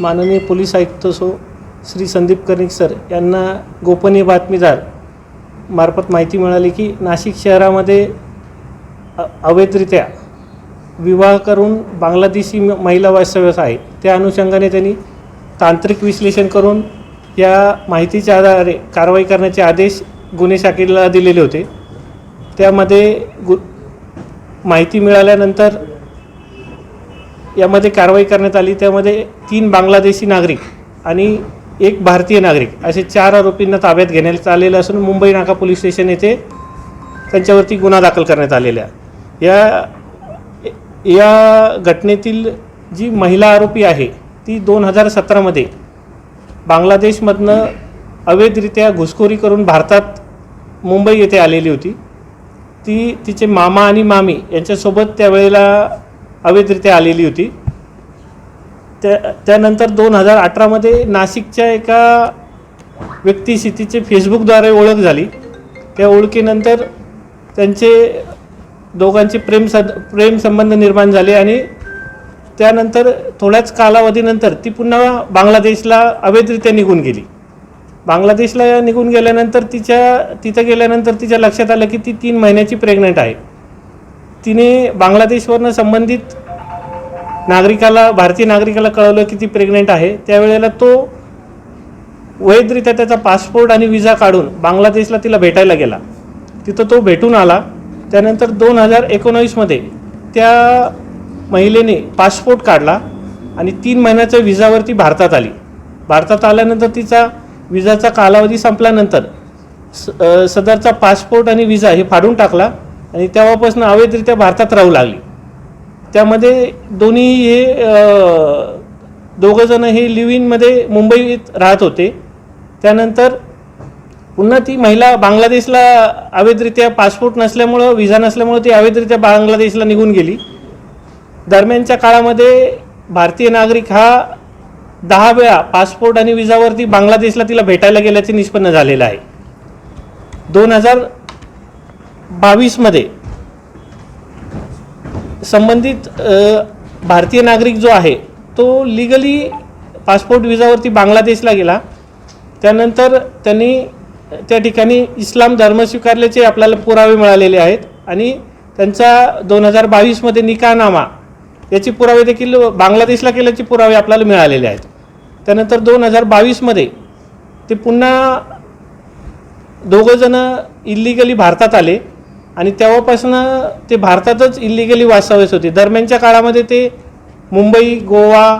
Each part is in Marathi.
माननीय पोलीस आयुक्त सो श्री संदीप कर्णिक सर यांना गोपनीय बातमीदार मार्फत माहिती मिळाली की नाशिक शहरामध्ये अवैधरित्या विवाह करून बांगलादेशी म- महिला वास्तव्यास आहे. त्या अनुषंगाने त्यांनी तांत्रिक विश्लेषण करून या माहितीच्या आधारे कारवाई करण्याचे आदेश गुन्हे शाखेला दिलेले होते. त्यामध्ये गु माहिती मिळाल्यानंतर यामध्ये कारवाई करण्यात आली त्यामध्ये तीन बांगलादेशी नागरिक आणि एक भारतीय नागरिक असे चार आरोपींना ताब्यात घेण्यात आलेलं असून मुंबई नाका पोलीस स्टेशन येथे त्यांच्यावरती गुन्हा दाखल करण्यात आलेला आहे. या या घटनेतील जी महिला आरोपी आहे ती दोन हजार सतरामध्ये बांगलादेशमधनं अवैधरित्या घुसखोरी करून भारतात मुंबई येथे आलेली होती ती तिचे मामा आणि मामी यांच्यासोबत त्यावेळेला अवैधरित्या आलेली होती. त्या त्यानंतर दोन हजार अठरामध्ये नाशिकच्या एका व्यक्तीशी तिचे फेसबुकद्वारे ओळख झाली. त्या ओळखीनंतर त्यांचे दोघांचे प्रेम सद प्रेमसंबंध निर्माण झाले आणि त्यानंतर थोड्याच कालावधीनंतर ती पुन्हा बांगलादेशला अवैधरित्या निघून गेली. बांगलादेशला निघून गेल्यानंतर तिच्या तिथं गेल्यानंतर तिच्या लक्षात आलं की ती तीन महिन्याची प्रेग्नंट आहे. तिने बांगलादेशवरनं संबंधित नागरिकाला भारतीय नागरिकाला कळवलं की ती प्रेग्नेंट आहे. त्यावेळेला तो वैधरित्या त्याचा पासपोर्ट आणि विजा काढून बांगलादेशला तिला भेटायला गेला. तिथं तो भेटून आला. त्यानंतर दोन हजार एकोणावीसमध्ये त्या महिलेने पासपोर्ट काढला आणि तीन महिन्याच्या विजावरती भारतात आली. भारतात आल्यानंतर तिचा विजाचा कालावधी संपल्यानंतर स सदरचा पासपोर्ट आणि विजा हे फाडून टाकला. आणि तेव्हापासून अवैधरित्या भारतात राहू लागली. त्यामध्ये दोन्ही हे दोघंजणं हे लिव्ह इनमध्ये मुंबईत राहत होते. त्यानंतर पुन्हा ती महिला बांगलादेशला अवैधरित्या पासपोर्ट नसल्यामुळं विजा नसल्यामुळं ती अवैधरित्या बांगलादेशला निघून गेली. दरम्यानच्या काळामध्ये भारतीय नागरिक हा दहा वेळा पासपोर्ट आणि विजावरती बांगलादेशला तिला भेटायला गेल्याचे निष्पन्न झालेलं आहे. दोन हजार बावीसमध्ये संबंधित भारतीय नागरिक जो आहे तो लिगली पासपोर्ट विजावरती बांगलादेशला गेला. त्यानंतर त्यांनी त्या ठिकाणी इस्लाम धर्म स्वीकारल्याचे आपल्याला पुरावे मिळालेले आहेत आणि त्यांचा दोन हजार बावीसमध्ये निकाहनामा याचे पुरावे देखील बांगलादेशला केल्याचे पुरावे आपल्याला मिळालेले आहेत. त्यानंतर दोन हजार बावीसमध्ये ते पुन्हा दोघंजणं इल्लिगली भारतात आले. आणि तेव्हापासून ते भारतातच इलिगली वास्तव्यास होते. दरम्यानच्या काळामध्ये ते मुंबई गोवा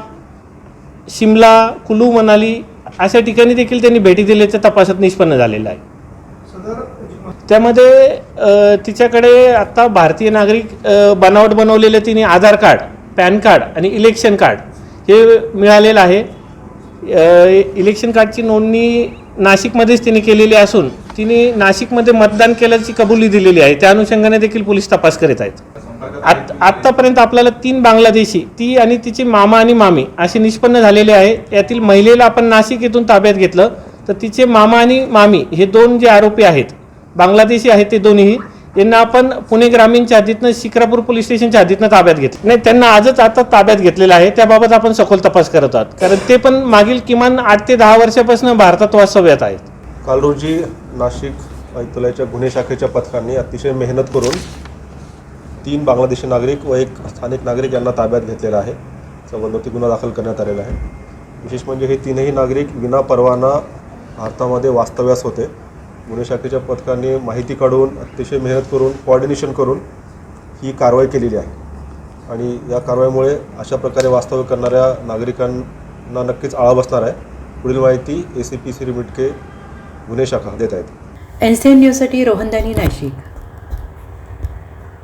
शिमला कुलू मनाली अशा ठिकाणी देखील त्यांनी भेटी दिल्याच्या तपासात निष्पन्न झालेलं आहे. त्यामध्ये तिच्याकडे आत्ता भारतीय नागरिक बनावट बनवलेले तिने आधार कार्ड पॅन कार्ड आणि इलेक्शन कार्ड हे मिळालेलं आहे. इलेक्शन कार्डची नोंदणी नाशिकमध्येच तिने केलेली असून तिने नाशिकमध्ये मतदान केल्याची कबुली दिलेली आहे. त्या अनुषंगाने देखील पोलीस तपास करीत आहेत. आत आत्तापर्यंत आपल्याला तीन बांगलादेशी ती आणि तिचे मामा आणि मामी असे निष्पन्न झालेले आहे. यातील महिलेला आपण नाशिक येथून ताब्यात घेतलं तर तिचे मामा आणि मामी हे दोन जे आरोपी आहेत बांगलादेशी आहेत ते दोन्ही यांना आपण पुणे ग्रामीणच्या हद्दीतनं शिक्रापूर पोलीस स्टेशनच्या हद्दीतनं ताब्यात घेतलं. नाही त्यांना आजच आता ताब्यात घेतलेलं आहे. त्याबाबत आपण सखोल तपास करत आहोत. कारण ते पण मागील किमान आठ ते दहा वर्षापासून भारतात वास्तव्यात आहेत. काल रोजी नाशिक आयुक्तालयाच्या गुन्हे शाखेच्या पथकांनी अतिशय मेहनत करून तीन बांगलादेशी नागरिक व एक स्थानिक नागरिक यांना ताब्यात घेतलेला आहे. संबंधित गुन्हा दाखल करण्यात आलेला आहे. विशेष म्हणजे हे तीनही नागरिक विना परवाना भारतामध्ये वास्तव्यास होते. गुन्हे शाखेच्या पथकांनी माहिती काढून अतिशय मेहनत करून कोऑर्डिनेशन करून ही कारवाई केलेली आहे. आणि या कारवाईमुळे अशा प्रकारे वास्तव्य करणाऱ्या नागरिकांना नक्कीच आळा बसणार आहे. पुढील माहिती A C P Shri Mitke गुन्हे शाखा देत आहेत एन सी एन न्यूजसाठी रोहनदानी नाशिक.